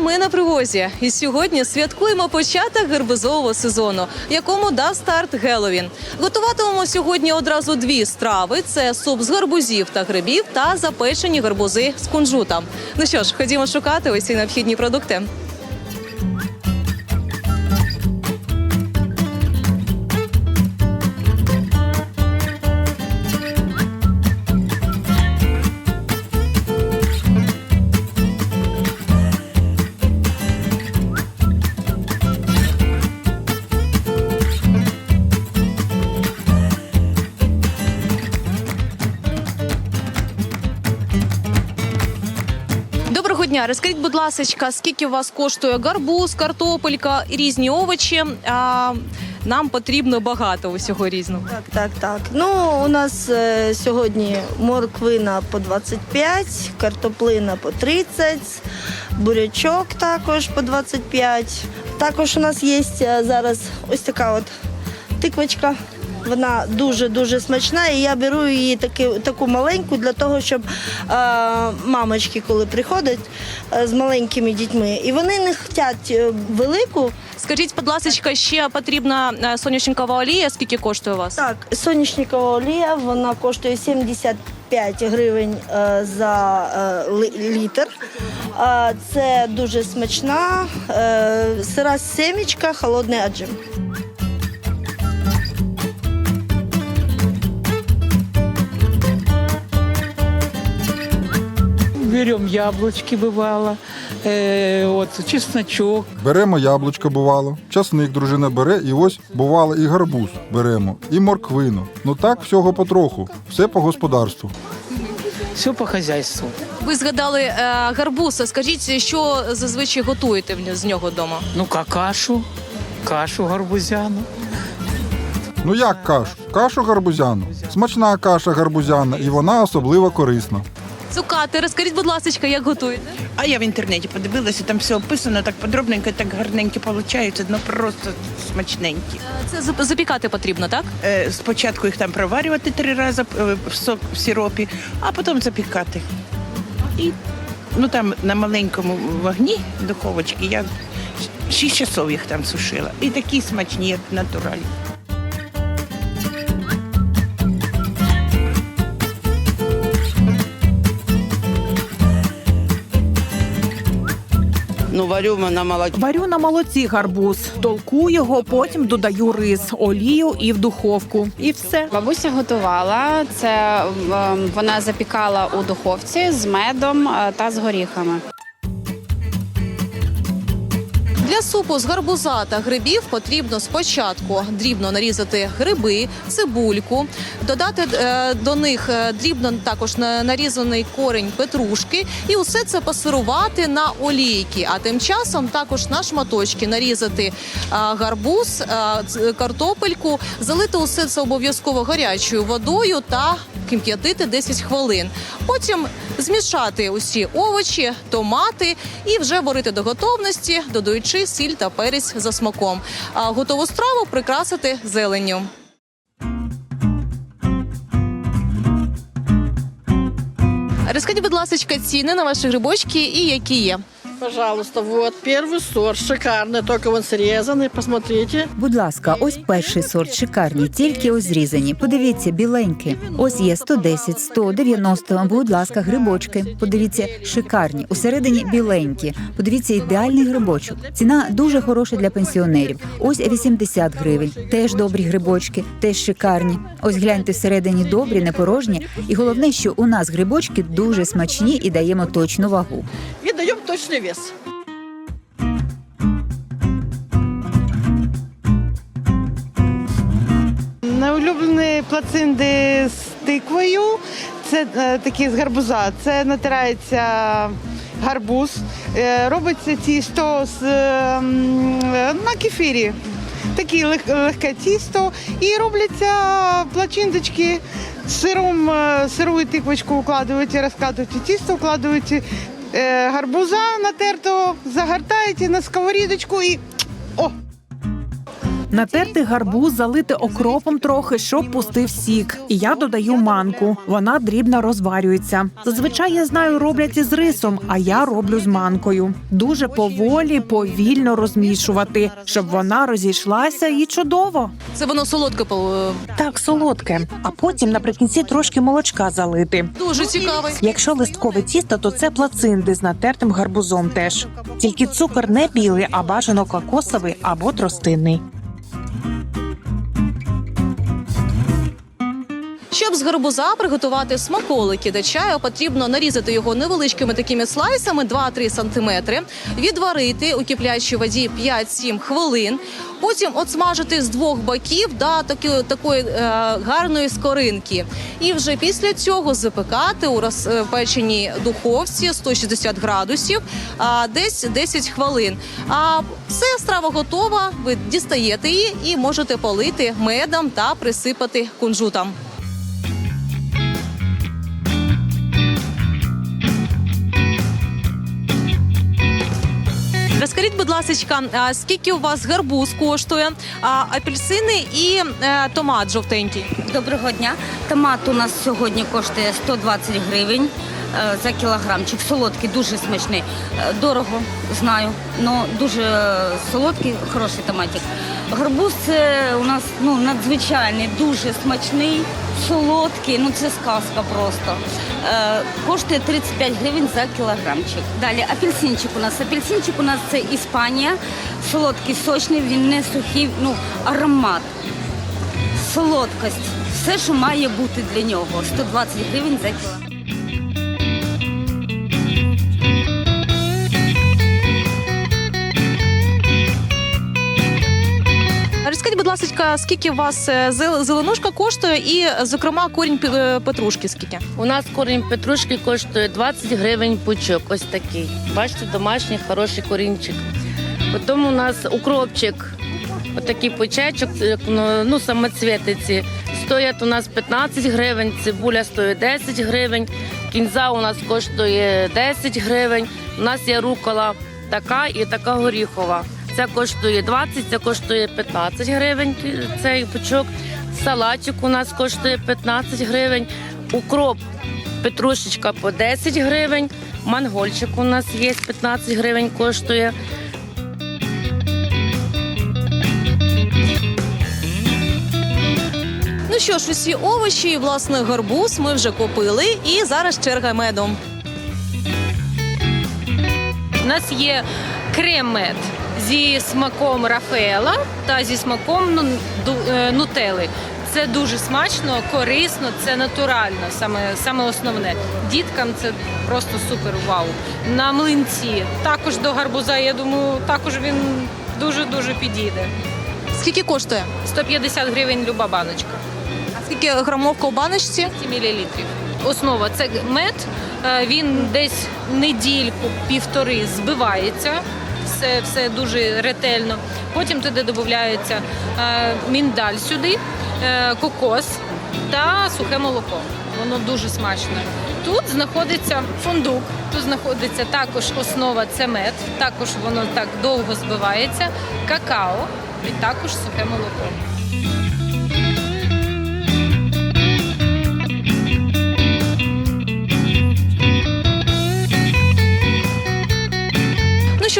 Ми на привозі. І сьогодні святкуємо початок гербизового сезону, якому дав старт Геловін. Готуватимемо сьогодні одразу дві страви: це суп з гарбузів та грибів та запечені гарбузи з кунжутом. Ну що ж, ходімо шукати усі необхідні продукти. Дня. Розкажіть, будь ласка, скільки у вас коштує гарбуз, картопелька різні овочі? А, нам потрібно багато усього різного. Так, так, так. Ну, у нас е, сьогодні морквина по 25, картоплина по 30, бурячок також по 25. Також у нас є е, зараз ось така от тиквочка. Вона дуже-дуже смачна, і я беру її таки, таку маленьку для того, щоб е, мамочки, коли приходять е, з маленькими дітьми, і вони не хочуть е, велику, Скажіть, будь ласка, ще потрібна е, соняшникова олія. Скільки коштує у вас? Так, соняшникова олія, вона коштує 75 гривень е, за е, літр. Е, Це дуже смачна, е, сира семечка, холодний аджим. Берем яблочки, бывало, э, вот, чесночок. Беремо яблучко, бувало, часник дружина бере, і ось бувало і гарбуз беремо, і морквину. Ну так, всього потроху, все по господарству. Все по хозяйству. Ви згадали е, гарбуз. А Скажіть, що зазвичай готуєте в- з нього вдома? Ну, как кашу, кашу гарбузяну. Ну як кашу? Кашу гарбузяну. Смачна каша гарбузяна, і вона особливо корисна. Цукати, розкажіть, будь ласка, як готуєте? А я в інтернеті подивилася, там все описано так подробненько, так гарненько виходить, ну просто смачненькі. Це запікати потрібно, так? Е, спочатку їх там проварювати три рази е, в сок в сиропі, а потім запікати. І ну там на маленькому вогні духовочки я 6 часов їх там сушила. І такі смачні, як натуральні. Ну, варю на молоке. Варю на молоці гарбуз, толку його, потім додаю рис, олію і в духовку. І все. Бабуся готувала це. е, Вона запікала у духовці з медом е, та з горіхами. Для супу з гарбуза та грибів потрібно спочатку дрібно нарізати гриби, цибульку, додати е, до них е, дрібно також на- нарізаний корінь петрушки і усе це пасирувати на олійки. А тим часом також на шматочки нарізати е, гарбуз, картопельку, залити усе це обов'язково гарячою водою та кип'ятити 10 хвилин. Потім змішати усі овочі, томати і вже варити до готовності, додаючи сіль та перець за смаком. А готову страву прикрасити зеленню. Розкажіть, будь ласка, ціни на ваші грибочки і які є. Пожалуйста, вот первый сорт, шикарный, только он срезанный, посмотрите. Будь ласка, ось перший сорт шикарні, тільки ось зрізані. Подивіться, біленькі. Ось є 110, 100, 90. Будь ласка, грибочки. Подивіться, шикарні. Усередині біленькі. Подивіться, ідеальний грибочок. Ціна дуже хороша для пенсіонерів. Ось 80 гривень. Теж добрі грибочки, теж шикарні. Ось гляньте всередині добрі, не порожні. І головне, що у нас грибочки дуже смачні і даємо точну вагу. И даем точный вес. Найулюблені плацинди з тиквою. Це е, такі з гарбуза. Це натирається гарбуз. Е, робиться тісто з, е, на кефірі. Таке лег- легке тісто. І робляться плачиндочки з сиром, сиру і тиквочку укладують, розкладують у тісто, вкладують е, гарбуза натертого, загортаєте на сковорідочку і! Натерти гарбуз, залити окропом трохи, щоб пустив сік. І я додаю манку. Вона дрібно розварюється. Зазвичай я знаю, роблять із рисом, а я роблю з манкою. Дуже поволі, повільно розмішувати, щоб вона розійшлася і чудово. Це воно солодке пол- Так, солодке. А потім наприкінці трошки молочка залити. дуже цікаве. Якщо листкове тісто, то це плацинди з натертим гарбузом теж. Тільки цукор не білий, а бажано кокосовий або тростинний. З гарбуза приготувати смаколики до чаю, потрібно нарізати його невеличкими такими слайсами 2-3 см, відварити у киплячій воді 5-7 хвилин. Потім отсмажити з двох боків до такої, такої е, гарної скоринки. І вже після цього запекати у розпеченій духовці 160 градусів а, десь 10 хвилин. А все страва готова. Ви дістаєте її і можете полити медом та присипати кунжутом. Розкажіть, будь ласка, скільки у вас гарбуз коштує, апельсини і е, томат жовтенький? Доброго дня. Томат у нас сьогодні коштує 120 гривень е, за кілограмчик. Солодкий, дуже смачний. Е, Дорого, знаю, але дуже солодкий, хороший томатик. Гарбуз це у нас ну, надзвичайний, дуже смачний, солодкий, ну це сказка просто. Е, коштує 35 гривень за кілограмчик. Далі апельсинчик у нас. Апельсинчик у нас це Іспанія, солодкий, сочний, він не сухий, ну аромат солодкость, все, що має бути для нього. 120 гривень за кілограм. Ласка, скільки у вас е, зеленушка коштує, і, зокрема, корінь е, петрушки скільки? У нас корінь петрушки коштує 20 гривень пучок. Ось такий. Бачите, домашній хороший корінчик. Потім у нас укропчик, отакий ну, ну самоцвітиці. Стоять у нас 15 гривень, цибуля стоїть 10 гривень, кінза у нас коштує 10 гривень. У нас є рукола така і така горіхова. Ця коштує 20, ця коштує 15 гривень. Цей пучок. Салатик у нас коштує 15 гривень. Укроп петрушечка по 10 гривень. Мангольчик у нас є 15 гривень коштує. Ну що ж, усі овочі і власне гарбуз ми вже купили, і зараз черга медом. У нас є крем-мед зі смаком Рафаела та зі смаком ну, е, нутели. Це дуже смачно, корисно, це натурально, саме, саме основне. Діткам це просто супер вау. На млинці також до гарбуза, я думаю, також він дуже-дуже підійде. Скільки коштує? 150 гривень люба баночка. А скільки грамовка у баночці? 200 мл. Основа це мед. е, Він десь недільку-півтори збивається. Все, все дуже ретельно. Потім туди додається е, міндаль сюди, е, кокос та сухе молоко. Воно дуже смачне. Тут знаходиться фундук, тут знаходиться також основа це мед, також воно так довго збивається, какао і також сухе молоко.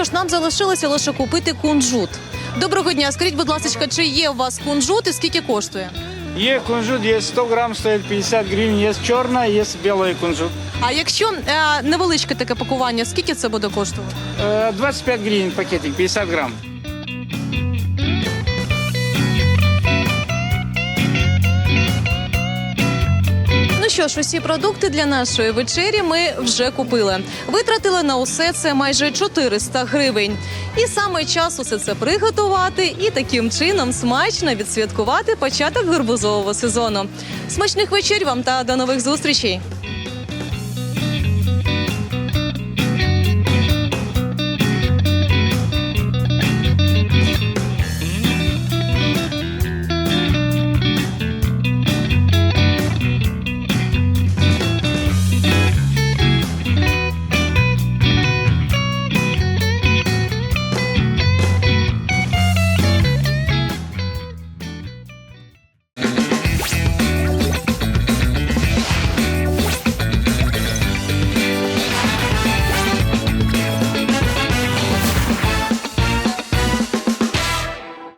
Що ж, нам залишилося лише купити кунжут. Доброго дня, скажіть, будь ласка, чи є у вас кунжут і скільки коштує? Є кунжут, є 100 грам, стоїть 50 гривень, є чорна, є білий кунжут. А якщо е, невеличке таке пакування, скільки це буде коштувати? Е, 25 гривень пакетик, 50 грам. Що ж, усі продукти для нашої вечері ми вже купили. Витратили на усе це майже 400 гривень. І саме час усе це приготувати і таким чином смачно відсвяткувати початок гарбузового сезону. Смачних вечір вам та до нових зустрічей!